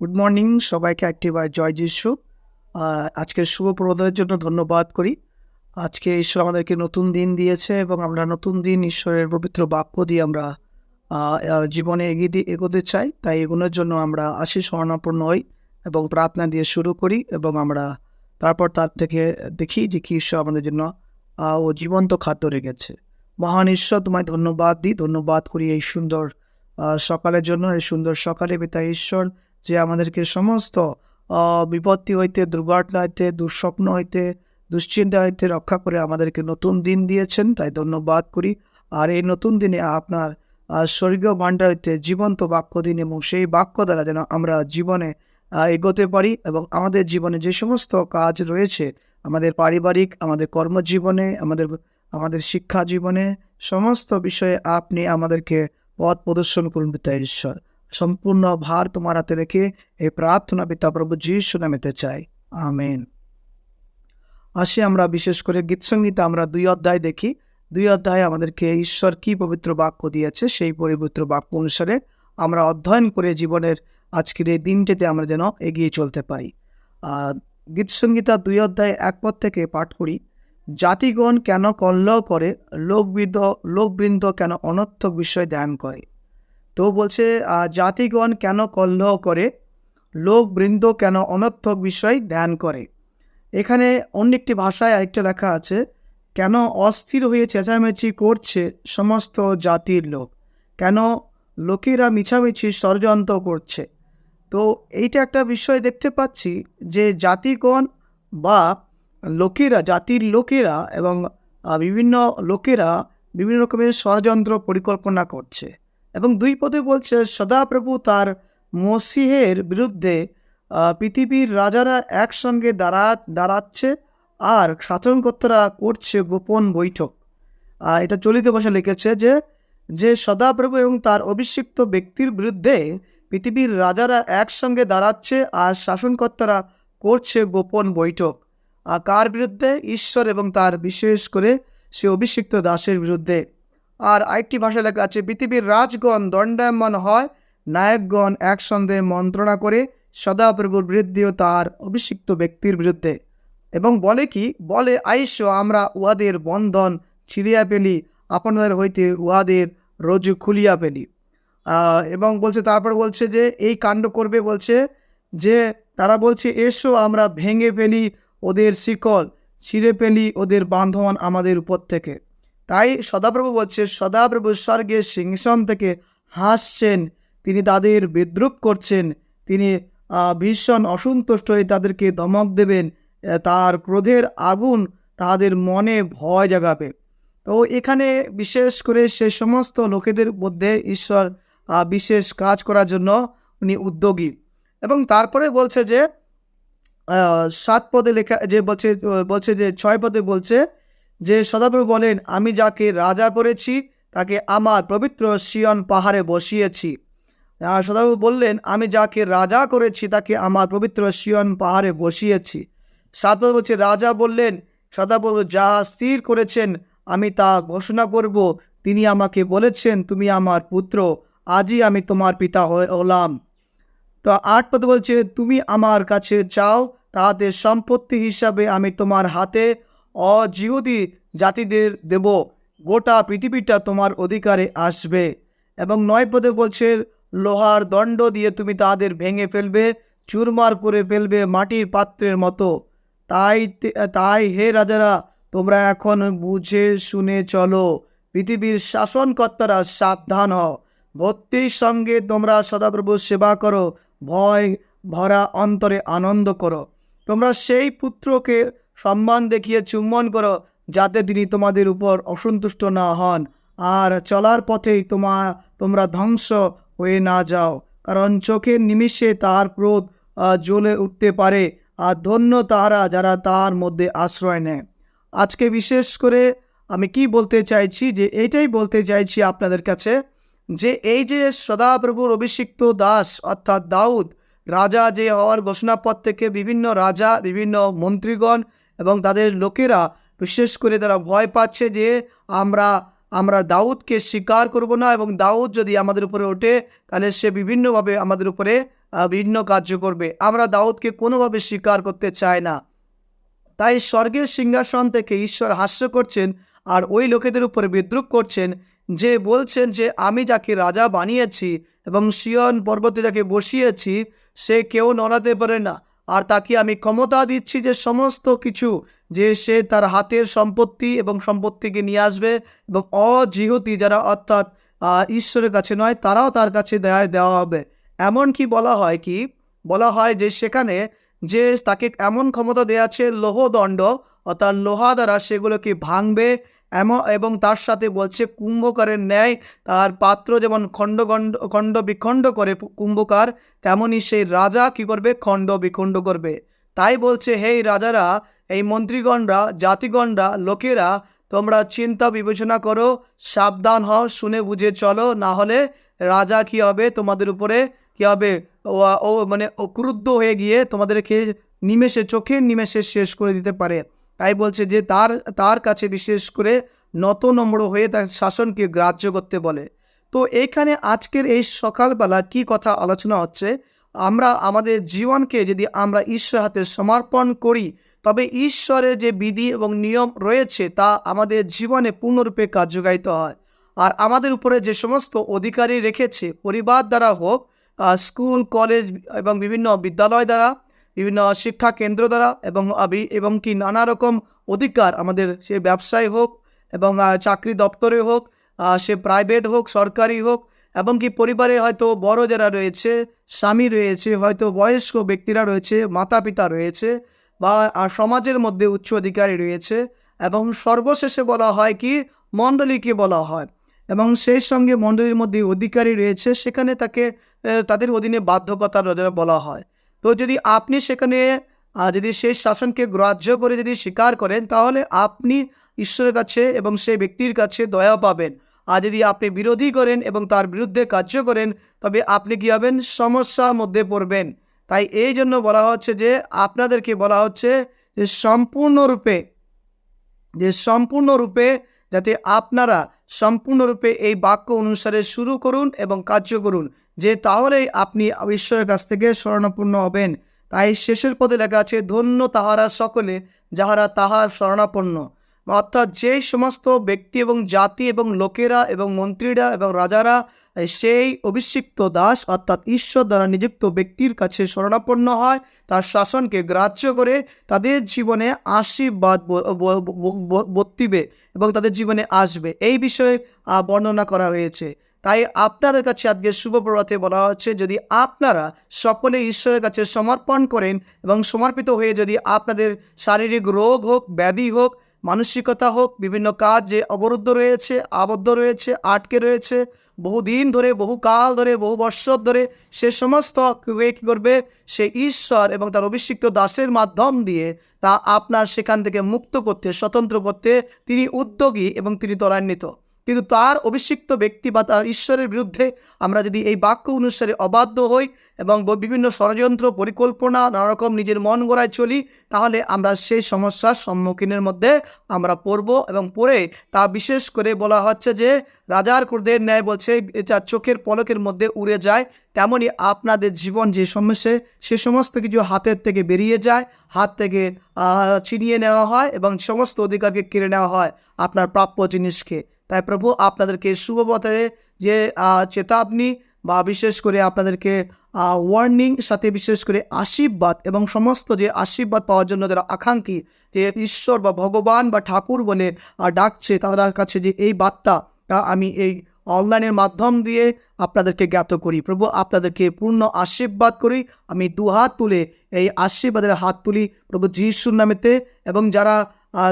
Good morning সবাইকে একটিবার জয় যিশু। আজকের শুভ প্রবোধনের জন্য ধন্যবাদ করি। আজকে ঈশ্বর আমাদেরকে নতুন দিন দিয়েছে এবং আমরা নতুন দিন ঈশ্বরের পবিত্র বাক্য দিয়ে আমরা জীবনে এগিয়ে দিয়ে এগোতে চাই। তাই এগোনোর জন্য আমরা আশিস স্মরণাপন্ন হই এবং প্রার্থনা দিয়ে শুরু করি এবং আমরা তারপর তার থেকে দেখি যে কি ঈশ্বর আমাদের জন্য ও জীবন্ত খাদ্য রেখেছে। মহান ঈশ্বর, তোমায় ধন্যবাদ দিই। ধন্যবাদ করি এই সুন্দর সকালের জন্য। এই সুন্দর সকালে পিতা ঈশ্বর যে আমাদেরকে সমস্ত বিপত্তি হইতে, দুর্ঘটনা হইতে, দুঃস্বপ্ন হইতে, দুশ্চিন্তা হইতে রক্ষা করে আমাদেরকে নতুন দিন দিয়েছেন, তাই ধন্যবাদ করি। আর এই নতুন দিনে আপনার স্বর্গীয় ভাণ্ডার হইতে জীবন্ত বাক্য দিন এবং সেই বাক্য দ্বারা যেন আমরা জীবনে এগোতে পারি এবং আমাদের জীবনে যে সমস্ত কাজ রয়েছে, আমাদের পারিবারিক, আমাদের কর্মজীবনে, আমাদের আমাদের শিক্ষা জীবনে, সমস্ত বিষয়ে আপনি আমাদেরকে পথ প্রদর্শন করুন পিতা ঈশ্বর। সম্পূর্ণ ভার তোমার হাতে রেখে এই প্রার্থনা পিতা প্রভু যিশু নামেতে চাই। আমেন। আসি আমরা বিশেষ করে গীতসঙ্গীতে আমরা দুই অধ্যায় দেখি। দুই অধ্যায় আমাদেরকে ঈশ্বর কি পবিত্র বাক্য দিয়েছে সেই পবিত্র বাক্য অনুসারে আমরা অধ্যয়ন করে জীবনের আজকের এই দিনটিতে আমরা যেন এগিয়ে চলতে পারি। গীতসঙ্গীতা দুই অধ্যায় এক পদ থেকে পাঠ করি। জাতিগণ কেন কল্লহ করে? লোকবৃন্দ লোকবৃন্দ কেন অনর্থক বিষয় ধ্যান করে? তো বলছে জাতিগণ কেন কলহ করে? লোকবৃন্দ কেন অনর্থক বিষয় ধ্যান করে? এখানে অন্য একটি ভাষায় আরেকটা লেখা আছে, কেন অস্থির হয়ে চেঁচামেচি করছে সমস্ত জাতির লোক? কেন লোকেরা মিছামিছি ষড়যন্ত্র করছে? তো এইটা একটা বিষয় দেখতে পাচ্ছি যে জাতিগণ বা লোকেরা, জাতির লোকেরা এবং বিভিন্ন লোকেরা বিভিন্ন রকমের ষড়যন্ত্র পরিকল্পনা করছে। এবং দুই পদে বলছে, সদাপ্রভু তার মসিহের বিরুদ্ধে পৃথিবীর রাজারা একসঙ্গে দাঁড়া, দাঁড়াচ্ছে আর শাসনকর্তারা করছে গোপন বৈঠক। এটা চলিত ভাষা লিখেছে যে যে সদাপ্রভু এবং তার অভিষিক্ত ব্যক্তির বিরুদ্ধে পৃথিবীর রাজারা একসঙ্গে দাঁড়াচ্ছে আর শাসনকর্তারা করছে গোপন বৈঠক। কার বিরুদ্ধে? ঈশ্বর এবং তার বিশেষ করে সে অভিষিক্ত দাসের বিরুদ্ধে। আর আরেকটি ভাষা লেখা আছে, পৃথিবীর রাজগণ দণ্ডায়মান হয়, নায়কগণ একসঙ্গে মন্ত্রণা করে, সদাপ্রভুর বিরুদ্ধে ও তার অভিষিক্ত ব্যক্তির বিরুদ্ধে। এবং বলে কি, বলে, আইস, আমরা উহাদের বন্ধন ছিঁড়িয়া পেলি আপনাদের হইতে উহাদের রোজ খুলিয়া পেলি এবং বলছে, তারপর বলছে যে, এই কাণ্ড করবে বলছে যে, তারা বলছে, এসো, আমরা ভেঙে ফেলি ওদের শিকল, ছিঁড়ে ফেলি ওদের বাঁধন আমাদের উপর থেকে। তাই সদাপ্রভু বলছে, সদাপ্রভু স্বর্গের সিংহাসন থেকে হাসছেন, তিনি তাদের বিদ্রুপ করছেন, তিনি ভীষণ অসন্তুষ্ট হয়ে তাদেরকে ধমক দেবেন তার ক্রোধের আগুন তাদের মনে ভয় জাগাবে। তো এখানে বিশেষ করে সে সমস্ত লোকেদের মধ্যে ঈশ্বর বিশেষ কাজ করার জন্য উনি উদ্যোগী। এবং তারপরে বলছে যে সাত পদে লেখা, যে বলছে বলছে যে ছয় পদে বলছে যে সদাপ্রভু বলেন, আমি যাকে রাজা করেছি, তাকে আমার পবিত্র সিয়ন পাহাড়ে বসিয়েছি। আর সদাপ্রভু বললেন, আমি যাকে রাজা করেছি, তাকে আমার পবিত্র সিয়ন পাহাড়ে বসিয়েছি। সাত পদে বলছে রাজা বললেন, সদাপ্রভু যা স্থির করেছেন, আমি তা ঘোষণা করব। তিনি আমাকে বলেছেন, তুমি আমার পুত্র, আজই আমি তোমার পিতা হলাম। তো আট পদে বলছে, তুমি আমার কাছে চাও তাহাদের সম্পত্তি হিসাবে আমি তোমার হাতে অজিহুদি জাতিদের দেব। গোটা পৃথিবীটা তোমার অধিকারে আসবে। এবং নয় পদে বলছে, লোহার দণ্ড দিয়ে তুমি তাদের ভেঙে ফেলবে, চুরমার করে ফেলবে মাটির পাত্রের মতো। তাই তাই হে রাজারা, তোমরা এখন বুঝে শুনে চলো, পৃথিবীর শাসনকর্তারা সাবধান হও। ভক্তির সঙ্গে তোমরা সদাপ্রভুর সেবা করো, ভয় ভরা অন্তরে আনন্দ করো। তোমরা সেই পুত্রকে সম্মান দেখিয়ে চুম্বন করো, যাতে তিনি তোমাদের উপর অসন্তুষ্ট না হন। আর চলার পথেই তোমা, তোমরা ধ্বংস হয়ে না যাও, কারণ চোখের নিমিষে তার ক্রোধ জ্বলে উঠতে পারে, আর ধন্য তাহারা যারা তার মধ্যে আশ্রয় নেয়। আজকে বিশেষ করে আমি কি বলতে চাইছি, যে এইটাই বলতে চাইছি আপনাদের কাছে, যে এই যে সদাপ্রভুর অভিষিক্ত দাস, অর্থাৎ দাউদ, রাজা যে হওয়ার ঘোষণাপত্র থেকে বিভিন্ন রাজা, বিভিন্ন মন্ত্রীগণ এবং তাদের লোকেরা বিশেষ করে তারা ভয় পাচ্ছে যে আমরা আমরা দাউদকে স্বীকার করব না এবং দাউদ যদি আমাদের উপরে ওঠে তাহলে সে বিভিন্নভাবে আমাদের উপরে আহ, বিভিন্ন কার্য করবে। আমরা দাউদকে কোনোভাবে স্বীকার করতে চাই না। তাই স্বর্গের সিংহাসন থেকে ঈশ্বর হাস্য করছেন আর ওই লোকেদের উপরে বিদ্রুপ করছেন যে বলছেন যে আমি যাকে রাজা বানিয়েছি এবং সিয়ন পর্বতে যাকে বসিয়েছি সে কেউ নড়াতে পারে না। আর তাকে আমি ক্ষমতা দিচ্ছি যে সমস্ত কিছু যে সে তার হাতের সম্পত্তি এবং সম্পত্তিকে নিয়ে আসবে এবং অজিহতি যারা অর্থাৎ ঈশ্বরের কাছে নয়, তারাও তার কাছে দেয় দেওয়া হবে। এমন কি বলা হয় কি? বলা হয় যে সেখানে যে তাকে এমন ক্ষমতা দেওয়া আছে, লোহদণ্ড, অর্থাৎ লোহা দ্বারা সেগুলোকে ভাঙবে এবং তার সাথে বলছে কুম্ভকারের ন্যায় তার পাত্র যেমন খণ্ড খণ্ড খণ্ড বিখণ্ড করে কুম্ভকার তেমনই সেই রাজা কি করবে? খণ্ড বিখণ্ড করবে। তাই বলছে হেই রাজারা, এই মন্ত্রীগণরা, জাতিগণরা, লোকেরা, তোমরা চিন্তা বিবেচনা করো, সাবধান হও, শুনে বুঝে চলো, না হলে রাজা কি হবে? তোমাদের উপরে কি হবে? ও মানে ক্রুদ্ধ হয়ে গিয়ে তোমাদেরকে নিমেষে, চোখের নিমেষে শেষ করে দিতে পারে। তাই বলছে যে তার তার কাছে বিশেষ করে নত নম্র হয়ে তার শাসনকে গ্রাহ্য করতে বলে। তো এইখানে আজকের এই সকালবেলা কি কথা আলোচনা হচ্ছে? আমরা, আমাদের জীবনকে যদি আমরা ঈশ্বর হাতে সমর্পণ করি, তবে ঈশ্বরের যে বিধি এবং নিয়ম রয়েছে তা আমাদের জীবনে পূর্ণরূপে কার্যকারিত হয়। আর আমাদের উপরে যে সমস্ত অধিকারী রেখেছে, পরিবার দ্বারা হোক স্কুল, কলেজ এবং বিভিন্ন বিদ্যালয় দ্বারা বিভিন্ন শিক্ষা কেন্দ্র দ্বারা এবং আবি- এবং কি নানা রকম অধিকার আমাদের সে ব্যবসায় হোক এবং চাকরি দপ্তরে হোক সে প্রাইভেট হোক, সরকারি হোক এবং কি পরিবারে হয়তো বড় যারা রয়েছে, স্বামী রয়েছে, হয়তো বয়স্ক ব্যক্তিরা রয়েছে মাতা পিতা রয়েছে বা সমাজের মধ্যে উচ্চ অধিকারী রয়েছে এবং সর্বশেষে বলা হয় কি মণ্ডলীকে বলা হয় এবং সেই সঙ্গে মণ্ডলীর মধ্যে অধিকারী রয়েছে সেখানে তাকে তাদের অধীনে বাধ্যকতা বলা হয়। তো যদি আপনি সেখানে যদি সেই শাসনকে গ্রাহ্য করে যদি স্বীকার করেন, তাহলে আপনি ঈশ্বরের কাছে এবং সেই ব্যক্তির কাছে দয়া পাবেন। আর যদি আপনি বিরোধী করেন এবং তার বিরুদ্ধে কার্য করেন, তবে আপনি কী হবেন? সমস্যার মধ্যে পড়বেন। তাই এই জন্য বলা হচ্ছে যে, আপনাদেরকে বলা হচ্ছে যে, সম্পূর্ণরূপে যে সম্পূর্ণরূপে যাতে আপনারা সম্পূর্ণরূপে এই বাক্য অনুসারে শুরু করুন এবং কার্য করুন। যে তাহলেই আপনি ঈশ্বরের কাছ থেকে শরণাপন্ন হবেন। তাই শেষের পদে লেখা আছে, ধন্য তাহারা সকলে যাহারা তাহার শরণাপন্ন। অর্থাৎ যেই সমস্ত ব্যক্তি এবং জাতি এবং লোকেরা এবং মন্ত্রীরা এবং রাজারা সেই অভিষিক্ত দাস, অর্থাৎ ঈশ্বর দ্বারা নিযুক্ত ব্যক্তির কাছে শরণাপন্ন হয়, তার শাসনকে গ্রাহ্য করে তাদের জীবনে আশীর্বাদ বর্তিবে এবং তাদের জীবনে আসবে। এই বিষয়ে বর্ণনা করা হয়েছে। তাই আপনাদের কাছে আজকে শুভ প্রভাতে বলা হচ্ছে, যদি আপনারা সকলে ঈশ্বরের কাছে সমর্পণ করেন এবং সমর্পিত হয়ে যদি আপনাদের শারীরিক রোগ হোক, ব্যাধি হোক, মানসিকতা হোক, বিভিন্ন কাজ যে অবরুদ্ধ রয়েছে, আবদ্ধ রয়েছে, আটকে রয়েছে, বহুদিন ধরে বহু কাল ধরে, বহু বৎসর ধরে সে সমস্ত কে কী করবে? সে ঈশ্বর এবং তার অভিষিক্ত দাসের মাধ্যম দিয়ে তা আপনার সেখান থেকে মুক্ত করতে, স্বতন্ত্র করতে তিনি উদ্যোগী এবং তিনি ত্বরান্বিত। কিন্তু তার অভিষিক্ত ব্যক্তি বা তার ঈশ্বরের বিরুদ্ধে আমরা যদি এই বাক্য অনুসারে অবাধ্য হই এবং বিভিন্ন ষড়যন্ত্র, পরিকল্পনা, নানারকম নিজের মন গড়ায় চলি, তাহলে আমরা সেই সমস্যার সম্মুখীনের মধ্যে আমরা পড়ব এবং পড়ে তা বিশেষ করে বলা হচ্ছে যে, রাজার ক্রোধের ন্যায় বলছে এটা চোখের পলকের মধ্যে উড়ে যায় তেমনই আপনাদের জীবন যে সমস্যা, সে সমস্ত কিছু হাতের থেকে বেরিয়ে যায়, হাত থেকে ছিনিয়ে নেওয়া হয় এবং সমস্ত অধিকারকে কেড়ে নেওয়া হয় আপনার প্রাপ্য জিনিসকে। তাই প্রভু আপনাদেরকে শুভপথে যে আহ, চেতাবনী বা বিশেষ করে আপনাদেরকে ওয়ার্নিং সাথে বিশেষ করে আশীর্বাদ এবং সমস্ত যে আশীর্বাদ পাওয়ার জন্য যারা আকাঙ্ক্ষী যে ঈশ্বর বা ভগবান বা ঠাকুর বলে ডাকছে তাদের কাছে যে এই বার্তা আমি এই অনলাইনের মাধ্যম দিয়ে আপনাদেরকে জ্ঞাত করি। প্রভু আপনাদেরকে পূর্ণ আশীর্বাদ করি। আমি দুহাত তুলে এই আশীর্বাদের হাত তুলি প্রভু যিশুর নামেতে এবং যারা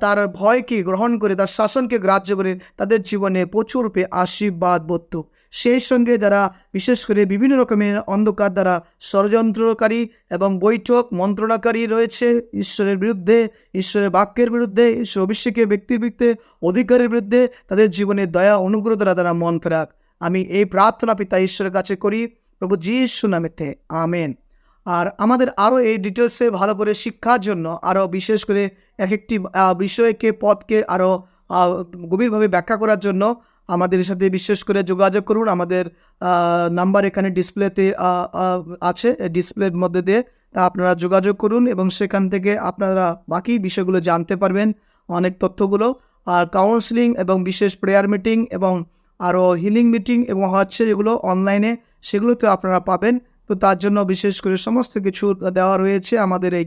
তার ভয়কে গ্রহণ করে, তার শাসনকে গ্রাহ্য করে তাদের জীবনে প্রচুরূপে আশীর্বাদ বর্তুক সেই সঙ্গে যারা বিশেষ করে বিভিন্ন রকমের অন্ধকার দ্বারা ষড়যন্ত্রকারী এবং বৈঠক মন্ত্রণাকারী রয়েছে, ঈশ্বরের বিরুদ্ধে, ঈশ্বরের বাক্যের বিরুদ্ধে, ঈশ্বর অভিষেকের ব্যক্তির বিরুদ্ধে, অধিকারের বিরুদ্ধে তাদের জীবনে দয়া, অনুগ্রহ দ্বারা তারা মন ফেরাক আমি এই প্রার্থনা পিতা ঈশ্বরের কাছে করি, প্রভু যিশু নামেতে আমেন। আর আমাদের আরও এই ডিটেলসে ভালো করে শিক্ষার জন্য আরও বিশেষ করে এক একটি বিষয়কে পদকে আরও গভীরভাবে ব্যাখ্যা করার জন্য আমাদের সাথে বিশেষ করে যোগাযোগ করুন। আমাদের নাম্বার এখানে ডিসপ্লেতে আছে। ডিসপ্লের মধ্যে দিয়ে আপনারা যোগাযোগ করুন এবং সেখান থেকে আপনারা বাকি বিষয়গুলো জানতে পারবেন, অনেক তথ্যগুলো। আর কাউন্সিলিং এবং বিশেষ প্রেয়ার মিটিং এবং আরও হিলিং মিটিং এবং হচ্ছে যেগুলো অনলাইনে সেগুলোতে আপনারা পাবেন। তো তার জন্য বিশেষ করে সমস্ত কিছু দেওয়া রয়েছে আমাদের এই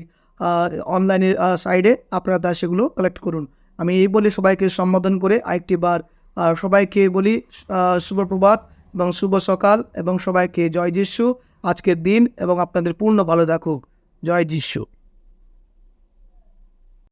অনলাইনের সাইডে আপনারা তা সেগুলো কালেক্ট করুন। আমি এই বলে সবাইকে সম্বোধন করে আরেকটি বার সবাইকে বলি শুভ প্রভাত এবং শুভ সকাল এবং সবাইকে জয় যিশু। আজকের দিন এবং আপনাদের পূর্ণ ভালো থাকুক। জয় যিশু।